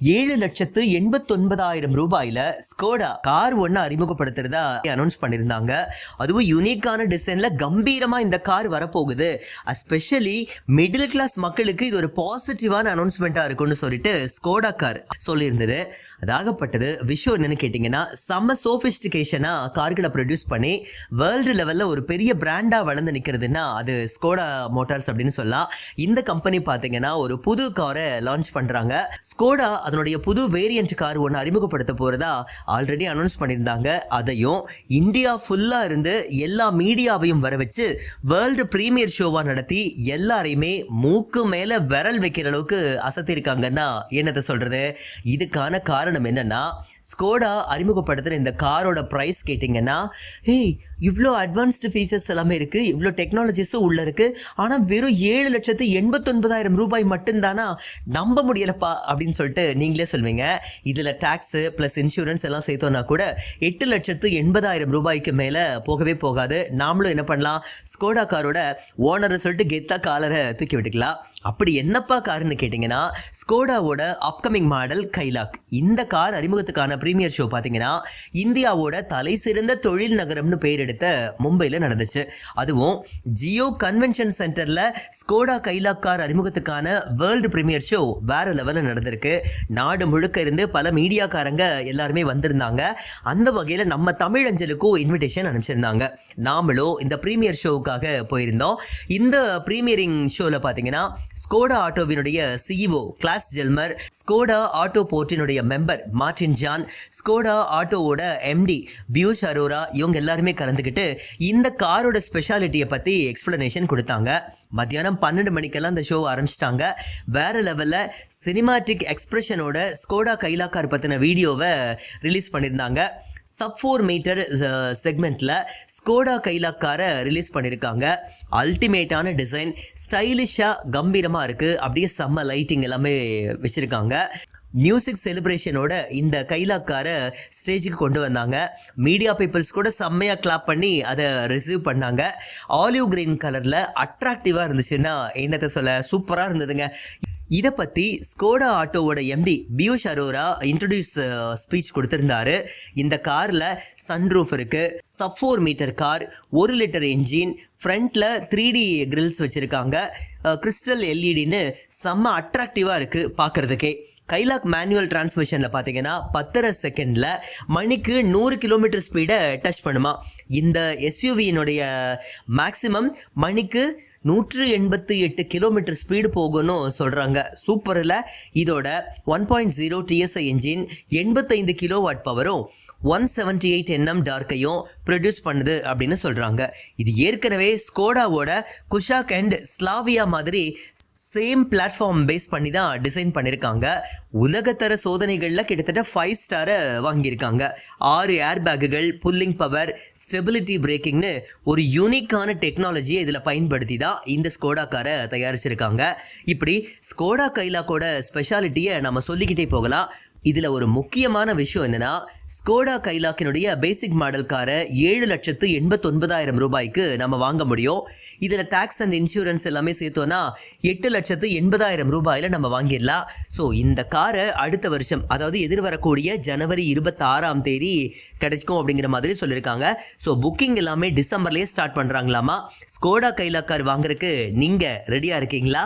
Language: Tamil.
ஏழு லட்சத்து எண்பத்தொன்பதாயிரம் ரூபாயில ஸ்கோடா கார் ஒன்று அறிமுகப்படுத்துறதா அனௌன்ஸ் பண்ணியிருந்தாங்க அதுவும் யூனிக்கான டிசைனில் கம்பீரமாக இந்த கார் வரப்போகுது. எஸ்பெஷலி மிடில் கிளாஸ் மக்களுக்கு இது ஒரு பாசிட்டிவான அனௌன்ஸ்மெண்ட்டாக இருக்கும்னு சொல்லிட்டு ஸ்கோடா கார் சொல்லியிருந்தது. அதாகப்பட்டது விஷயம் என்னன்னு கேட்டிங்கன்னா செம்ம சோஃபிஸ்டிகேஷனாக கார்களை ப்ரொடியூஸ் பண்ணி வேர்ல்டு லெவலில் ஒரு பெரிய பிராண்டாக வளர்ந்து நிற்கிறதுனா அது ஸ்கோடா மோட்டார்ஸ் அப்படின்னு சொல்லலாம். இந்த கம்பெனி பார்த்தீங்கன்னா ஒரு புது காரை லான்ச் பண்ணுறாங்க ஸ்கோடா அதனுடைய புது வேரியன்ட் கார் ஒன்று அறிமுகப்படுத்த போகிறதா ஆல்ரெடி அனௌன்ஸ் பண்ணியிருந்தாங்க. அதையும் இந்தியா ஃபுல்லாக இருந்து எல்லா மீடியாவையும் வர வச்சு வேர்ல்டு ப்ரீமியர் ஷோவாக நடத்தி எல்லாரையுமே மூக்கு மேலே விரல் வைக்கிற அளவுக்கு அசத்திருக்காங்கன்னா என்னத்தை சொல்கிறது இதுக்கான காரணம் என்னன்னா ஸ்கோடா அறிமுகப்படுத்துகிற இந்த காரோட ப்ரைஸ் கேட்டிங்கன்னா ஏய் இவ்வளோ அட்வான்ஸ்டு ஃபீச்சர்ஸ் எல்லாமே இருக்குது இவ்வளோ டெக்னாலஜிஸும் உள்ளே இருக்குது ஆனால் வெறும் ஏழு லட்சத்து எண்பத்தொன்பதாயிரம் ரூபாய் மட்டும்தானா? நம்ப முடியலப்பா அப்படின்னு சொல்லிட்டு நீங்களே சொல்வீங்க. இதில் டேக்ஸு ப்ளஸ் இன்சூரன்ஸ் எல்லாம் சேர்த்தோன்னா கூட எட்டு லட்சத்து எண்பதாயிரம் ரூபாய்க்கு மேலே போகவே போகாது. நாமளும் என்ன பண்ணலாம்? ஸ்கோடா காரோட ஓனரை சொல்லிட்டு கெத்தா காலரை தூக்கி விட்டுக்கலாம். அப்படி என்னப்பா காருன்னு கேட்டிங்கன்னா ஸ்கோடாவோட அப்கமிங் மாடல் கைலாக் இந்த கார் அறிமுகத்துக்கான ப்ரீமியர் ஷோ பார்த்தீங்கன்னா இந்தியாவோட தலை சிறந்த தொழில் நகரம்னு பெயர் எடுத்த மும்பையில் நடந்துச்சு. அதுவும் ஜியோ கன்வென்ஷன் சென்டரில் ஸ்கோடா கைலாக் கார் அறிமுகத்துக்கான வேர்ல்டு ப்ரீமியர் ஷோ வேற லெவலில் நடந்திருக்கு. நாடு முழுக்க இருந்து பல மீடியாக்காரங்க எல்லாருமே வந்திருந்தாங்க. அந்த வகையில் நம்ம தமிழஞ்சலுக்கும் இன்விடேஷன் அனுப்பிச்சிருந்தாங்க. நாமளும் இந்த ப்ரீமியர் ஷோவுக்காக போயிருந்தோம். இந்த ப்ரீமியரிங் ஷோவில் பார்த்தீங்கன்னா Skoda ஆட்டோவினுடைய CEO Klaus Zellmer Skoda auto போர்ட்டினுடைய member Martin Jahn Skoda ஆட்டோவோட எம்டி பியூஷ் அரோரா இவங்க எல்லாருமே கலந்துக்கிட்டு இந்த காரோட ஸ்பெஷாலிட்டியை பற்றி எக்ஸ்பிளனேஷன் கொடுத்தாங்க. மத்தியானம் பன்னெண்டு மணிக்கெல்லாம் அந்த ஷோ ஆரம்பிச்சிட்டாங்க. வேறு லெவலில் சினிமாட்டிக் எக்ஸ்ப்ரெஷனோட ஸ்கோடா கைலாக்கார் பற்றின வீடியோவை ரிலீஸ் பண்ணியிருந்தாங்க. சப் ஃபோர் மீட்டர் செக்மெண்ட்டில் uh, ஸ்கோடா கைலாக்காரை ரிலீஸ் பண்ணியிருக்காங்க அல்டிமேட்டான டிசைன் ஸ்டைலிஷாக கம்பீரமாக இருக்குது அப்படியே செம்ம லைட்டிங் எல்லாமே வச்சுருக்காங்க. மியூசிக் செலிப்ரேஷனோட இந்த கைலாக்காரை ஸ்டேஜுக்கு கொண்டு வந்தாங்க. மீடியா பீப்புள்ஸ் கூட செம்மையாக கிளாப் பண்ணி அதை ரிசீவ் பண்ணாங்க. ஆலிவ் கிரீன் கலரில் அட்ராக்டிவாக இருந்துச்சுன்னா என்னத்தை சொல்ல சூப்பராக இருந்ததுங்க. இதை பற்றி Skoda ஆட்டோவோட MD Piyush Arora introduce speech uh, கொடுத்துருந்தாரு. இந்த காரில் சன்ரூஃப் இருக்குது சப் ஃபோர் மீட்டர் கார் ஒரு லிட்டர் என்ஜின் ஃப்ரண்ட்டில் த்ரீ டி கிரில்ஸ் வச்சுருக்காங்க. கிறிஸ்டல் எல்இடின்னு செம்ம அட்ராக்டிவாக இருக்குது பார்க்குறதுக்கே கைலாக் மேனுவல் டிரான்ஸ்மிஷனில் பார்த்தீங்கன்னா பத்தரை செகண்டில் மணிக்கு நூறு கிலோமீட்டர் ஸ்பீடை டச் பண்ணுமா. இந்த எஸ்யூவியினுடைய மேக்ஸிமம் மணிக்கு நூற்று எண்பத்தி எட்டு கிலோமீட்டர் ஸ்பீடு போகணும் சொல்கிறாங்க சூப்பரில் இதோட one point zero TSI engine எண்பத்தைந்து கிலோ வாட் பவரும் ஒன் செவன்டி எயிட் என்எம் டார்க்கையும் ப்ரொடியூஸ் பண்ணுது அப்படின்னு சொல்கிறாங்க இது ஏற்கனவே ஸ்கோடாவோட குஷாக் அண்ட் ஸ்லாவியா மாதிரி சேம் பிளாட்ஃபார்ம் பேஸ் பண்ணி தான் டிசைன் பண்ணியிருக்காங்க உலகத்தர சோதனைகளில் கிட்டத்தட்ட ஃபைவ் ஸ்டாரை வாங்கியிருக்காங்க. ஆறு ஏர் பேக்குகள் புல்லிங் பவர் ஸ்டெபிலிட்டி பிரேக்கிங்னு ஒரு யூனிக்கான டெக்னாலஜியை இதில் பயன்படுத்தி தான் இந்த ஸ்கோடா காரை தயாரிச்சிருக்காங்க. இப்படி ஸ்கோடா கைலாக்கோட ஸ்பெஷாலிட்டியை நம்ம சொல்லிக்கிட்டே போகலாம். இதில் ஒரு முக்கியமான விஷயம் என்னன்னா ஸ்கோடா கைலாக்கினுடைய பேசிக் மாடல் காரை ஏழு லட்சத்து எண்பத்தொன்பதாயிரம் ரூபாய்க்கு நம்ம வாங்க முடியும். இதில் டேக்ஸ் அண்ட் இன்சூரன்ஸ் எல்லாமே சேர்த்தோன்னா எட்டு லட்சத்து எண்பதாயிரம் ரூபாயில் நம்ம வாங்கிடலாம். ஸோ இந்த காரை அடுத்த வருஷம் அதாவது எதிர்வரக்கூடிய ஜனவரி இருபத்தாறாம் தேதி கிடைக்கும் அப்படிங்கிற மாதிரி சொல்லியிருக்காங்க. ஸோ புக்கிங் எல்லாமே டிசம்பர்லேயே ஸ்டார்ட் பண்ணுறாங்களாமா ஸ்கோடா கைலாக் கார் வாங்குறதுக்கு நீங்கள் ரெடியாக இருக்கீங்களா?